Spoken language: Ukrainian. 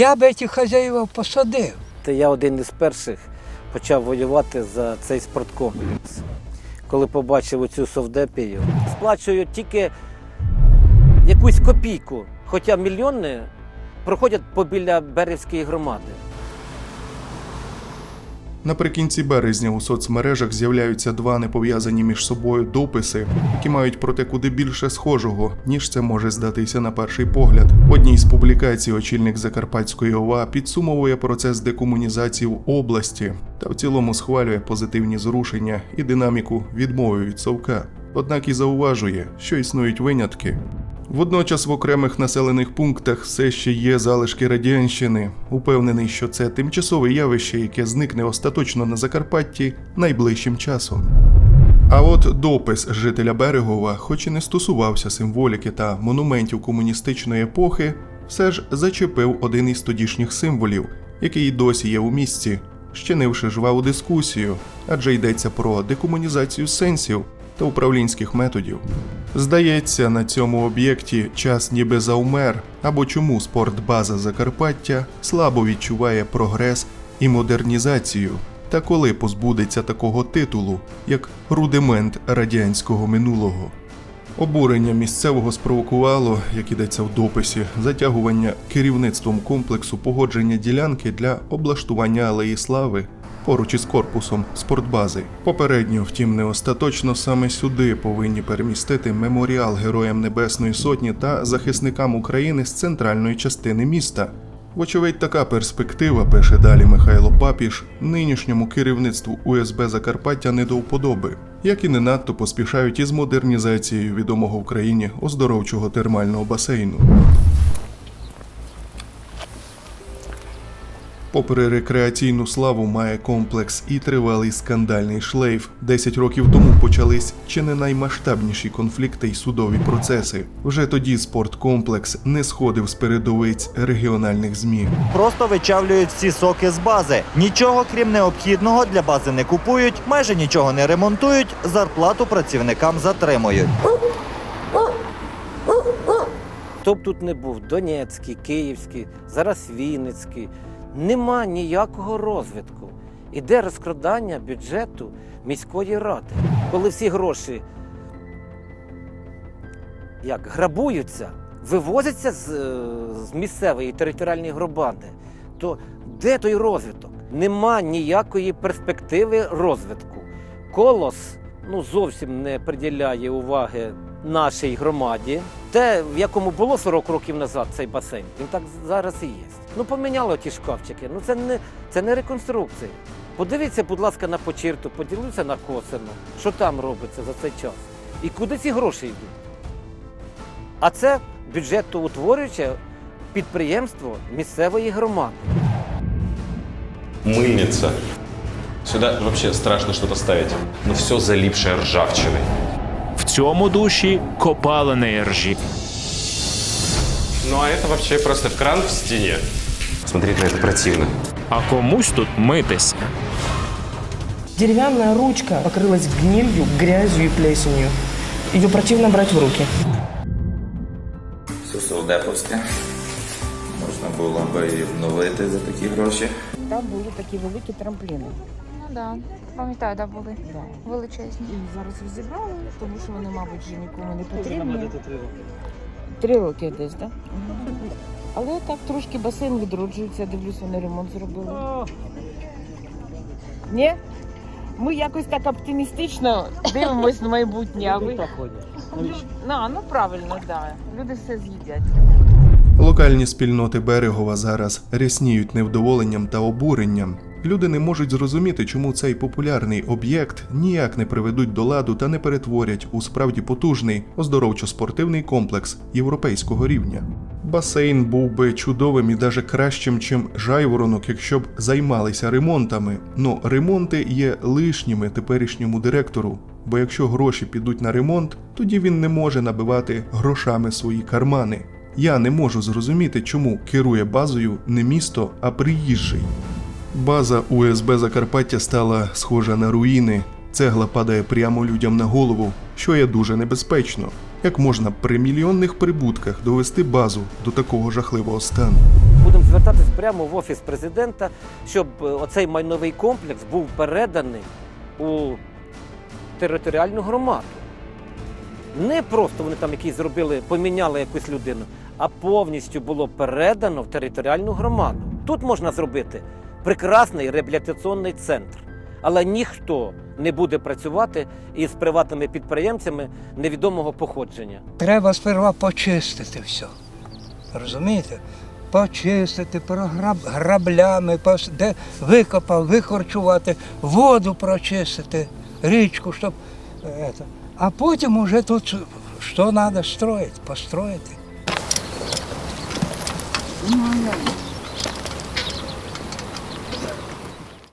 Я би ті хазяїв посадив. Та я один із перших почав воювати за цей спорткомплекс. Коли побачив оцю совдепію, сплачую тільки якусь копійку, хоча мільйони проходять побіля Берівської громади. Наприкінці березня у соцмережах з'являються два непов'язані між собою дописи, які мають проте куди більше схожого, ніж це може здатися на перший погляд. В одній з публікацій очільник Закарпатської ОВА підсумовує процес декомунізації в області та в цілому схвалює позитивні зрушення і динаміку відмови від совка. Однак і зауважує, що існують винятки. Водночас в окремих населених пунктах все ще є залишки радянщини. Упевнений, що це тимчасове явище, яке зникне остаточно на Закарпатті найближчим часом. А от допис жителя Берегова, хоч і не стосувався символіки та монументів комуністичної епохи, все ж зачепив один із тодішніх символів, який досі є у місті, щинивши жваву дискусію, адже йдеться про декомунізацію сенсів та управлінських методів. Здається, на цьому об'єкті час ніби заумер, або чому спортбаза Закарпаття слабо відчуває прогрес і модернізацію, та коли позбудеться такого титулу, як рудимент радянського минулого. Обурення місцевого спровокувало, як ідеться в дописі, затягування керівництвом комплексу погодження ділянки для облаштування алеї слави поруч із корпусом спортбази. Попередньо, втім, не остаточно саме сюди повинні перемістити меморіал Героям Небесної Сотні та захисникам України з центральної частини міста. Вочевидь, така перспектива, пише далі Михайло Папіш, нинішньому керівництву УСБ Закарпаття не до вподоби, як і не надто поспішають із модернізацією відомого в країні оздоровчого термального басейну. Попри рекреаційну славу, має комплекс і тривалий скандальний шлейф. Десять років тому почались чи не наймасштабніші конфлікти й судові процеси. Вже тоді спорткомплекс не сходив з передовиць регіональних змі. Просто вичавлюють всі соки з бази. Нічого крім необхідного для бази не купують, майже нічого не ремонтують, зарплату працівникам затримують. Хто б тут не був Донецький, Київський, зараз Вінницький. Нема ніякого розвитку. Іде розкрадання бюджету міської ради. Коли всі гроші як грабуються, вивозяться з, е, з місцевої територіальної громади, то де той розвиток? Нема ніякої перспективи розвитку. Колос ну, зовсім не приділяє уваги нашій громаді. Те, в якому було 40 років назад цей басейн, він так зараз і є. Ну, поміняло ті шкафчики. Ну це не, це не реконструкція. Подивіться, будь ласка, на почірту, поділіться на косину, що там робиться за цей час. І куди ці гроші йдуть. А це бюджетоутворююче підприємство місцевої громади. Мыльница. Сюда вообще страшно что-то. Но все залипшее ржавчиной В цьому душі копалини ржі. Ну а это вообще просто кран в стене. Смотреть на это противно. А комусь тут митися. Деревянная ручка покрылась гнилью, грязью и плесенью. Ее противно брать в руки. Сусовдеповське. Можна було би і обновити за такі гроші. Там були такі великі трампліни. Ну да, пам'ятаю, да, були Да. величезні. І зараз розібрали, тому що вони, мабуть, вже нікому не потрібні. Три роки десь, так? Да? Але так трошки басейн відроджується, дивлюсь, вони ремонт зробили. Ні? Ми якось так оптимістично дивимось на майбутнє, а ви? Ну, ну правильно, так. Да. Люди все з'їдять. Локальні спільноти Берегова зараз рясніють невдоволенням та обуренням. Люди не можуть зрозуміти, чому цей популярний об'єкт ніяк не приведуть до ладу та не перетворять у справді потужний оздоровчо-спортивний комплекс європейського рівня. Басейн був би чудовим і даже кращим, чим жайворонок, якщо б займалися ремонтами. Но ремонти є лишніми теперішньому директору. Бо якщо гроші підуть на ремонт, тоді він не може набивати грошами свої кармани. Я не можу зрозуміти, чому керує базою не місто, а приїжджий. База УСБ Закарпаття стала схожа на руїни. Цегла падає прямо людям на голову, що є дуже небезпечно. Як можна при мільйонних прибутках довести базу до такого жахливого стану? будемо звертатись прямо в офіс президента, щоб е, оцей майновий комплекс був переданий у територіальну громаду. Не просто вони там якісь зробили, поміняли якусь людину, а повністю було передано в територіальну громаду. Тут можна зробити прекрасний реабілітаційний центр. Але ніхто не буде працювати із приватними підприємцями невідомого походження. Треба сперва почистити все. Розумієте? Почистити, програб, граблями, пос- де викопав, викорчувати, воду прочистити, річку, щоб. е, Это. А потім уже тут що треба строїти, построїти. Ну?